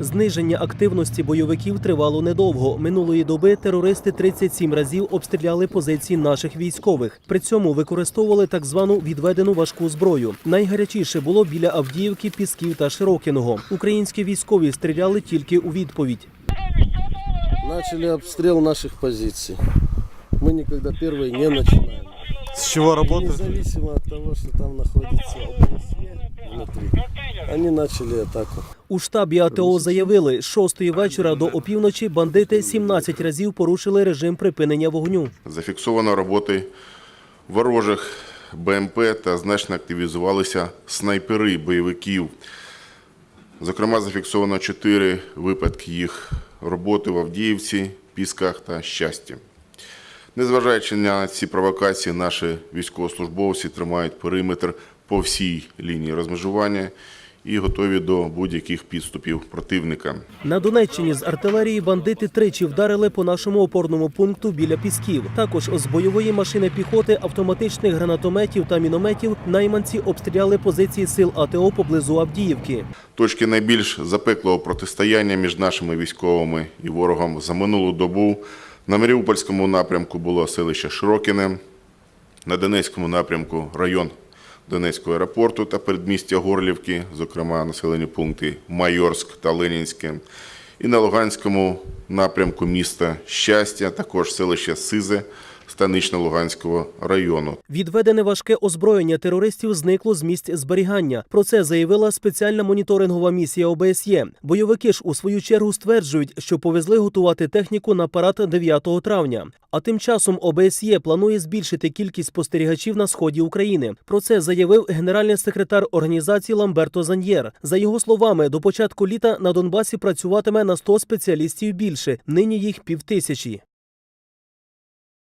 Зниження активності бойовиків тривало недовго. Минулої доби терористи 37 разів обстріляли позиції наших військових. При цьому використовували так звану відведену важку зброю. Найгарячіше було біля Авдіївки, Пісків та Широкиного. Українські військові стріляли тільки у відповідь. Начали обстрел наших позиций. Мы никогда первые не начинаем. С чего работаете? Независимо от того, что там находится ОБСЕ внутри, они начали атаку. У штабі АТО заявили, з 6 вечора до опівночі бандити 17 разів порушили режим припинення вогню. Зафіксовано роботи ворожих БМП та значно активізувалися снайпери бойовиків. Зокрема, зафіксовано чотири випадки їх роботи в Авдіївці, Пісках та Щасті. Незважаючи на ці провокації, наші військовослужбовці тримають периметр по всій лінії розмежування і готові до будь-яких підступів противника. На Донеччині з артилерії бандити тричі вдарили по нашому опорному пункту біля Пісків. Також з бойової машини піхоти, автоматичних гранатометів та мінометів найманці обстріляли позиції сил АТО поблизу Авдіївки. Точки найбільш запеклого протистояння між нашими військовими і ворогом за минулу добу на Маріупольському напрямку було селище Широкіне, на Донецькому напрямку район Донецького аеропорту та передмістя Горлівки, зокрема населені пункти Майорськ та Ленінське, і на Луганському напрямку міста Щастя, також селище Сизе Станично-Луганського району. Відведене важке озброєння терористів зникло з місць зберігання. Про це заявила спеціальна моніторингова місія ОБСЄ. Бойовики ж у свою чергу стверджують, що повезли готувати техніку на парад 9 травня. А тим часом ОБСЄ планує збільшити кількість спостерігачів на сході України. Про це заявив генеральний секретар організації Ламберто Заньєр. За його словами, до початку літа на Донбасі працюватиме на 100 спеціалістів більше. Нині їх півтисячі.